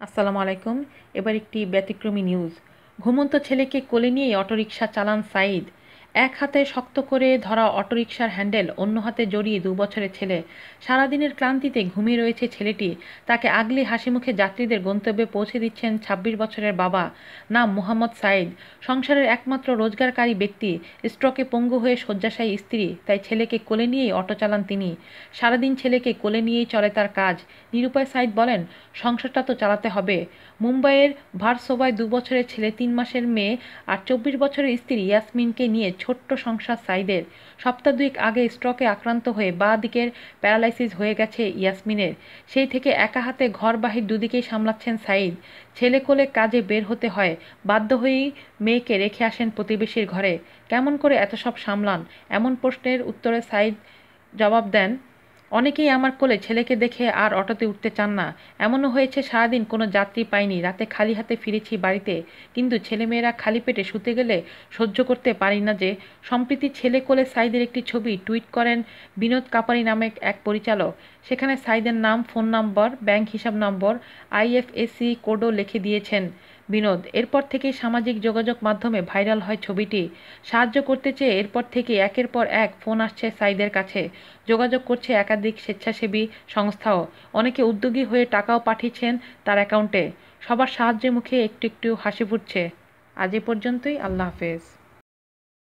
আসসালামু আলাইকুম। এবার একটি ব্যতিক্রমী নিউজ ঘুমন্ত ছেলেকে কোলে নিয়ে অটোরিকশা চালান সাইদ এক হাতে শক্ত করে ধরা অটোরিকশার হ্যান্ডেল, অন্য হাতে জড়িয়ে দু বছরের ছেলে। সারাদিনের ক্লান্তিতে ঘুমিয়ে রয়েছে ছেলেটি। তাকে আগলি হাসি মুখে যাত্রীদের গন্তব্যে পৌঁছে দিচ্ছেন ২৬ বছরের বাবা, নাম মুহাম্মদ সাইদ সংসারের একমাত্র রোজগারকারী ব্যক্তি, স্ট্রোকে পঙ্গু হয়ে শয্যাশায়ী স্ত্রী, তাই ছেলেকে কোলে নিয়েই অটো চালান তিনি। সারাদিন ছেলেকে কোলে নিয়েই চলে তার কাজ। নিরুপায় সাইদ বলেন, সংসারটা তো চালাতে হবে। মুম্বাইয়ের ভারসোভায় দু বছরের ছেলে, তিন মাসের মেয়ে আর চব্বিশ বছরের স্ত্রী ইয়াসমিনকে নিয়ে ছোট্ট সংসার সাইদের। সপ্তাহ দুয়েক আগে স্ট্রোকে আক্রান্ত হয়ে বা দিকের প্যারালাইসিস হয়ে গেছে ইয়াসমিনের। সেই থেকে একা হাতে ঘর বাহির দুদিকেই সামলাচ্ছেন সাইদ। ছেলে কোলে কাজে বের হতে হয়, বাধ্য হয়েই মেয়েকে রেখে আসেন প্রতিবেশীর ঘরে। কেমন করে এত সব সামলান? এমন প্রশ্নের উত্তরে সাইদ জবাব দেন অনেকেই আমার কোলে ছেলেকে দেখে আর অটোতে উঠতে চান না। এমনও হয়েছে, সারাদিন কোনো যাত্রী পাইনি। রাতে খালি হাতে ফিরেছি বাড়িতে। কিন্তু ছেলেমেয়েরা খালি পেটে শুতে গেলে সহ্য করতে পারি না যে, সম্প্রীতি ছেলে কোলে সাইদের একটি ছবি টুইট করেন বিনোদ কাপারি নামে এক পরিচালক। সেখানে সাইদের নাম, ফোন নম্বর, ব্যাংক হিসাব নম্বর আইএফএসি কোডও লিখে দিয়েছেন। বিনোদ। এরপর থেকে সামাজিক যোগাযোগ মাধ্যমে ভাইরাল হয় ছবিটি। সাহায্য করতে চেয়ে এরপর থেকে একের পর এক ফোন আসছে সাইদের কাছে। যোগাযোগ করছে একাধিক স্বেচ্ছাসেবী সংস্থাও। অনেকে উদ্যোগী হয়ে টাকাও পাঠিয়েছেন তার অ্যাকাউন্টে। সবার সাহায্যের মুখে একটু একটু হাসি ফুটছে। আজ এ পর্যন্তই। আল্লাহ হাফেজ।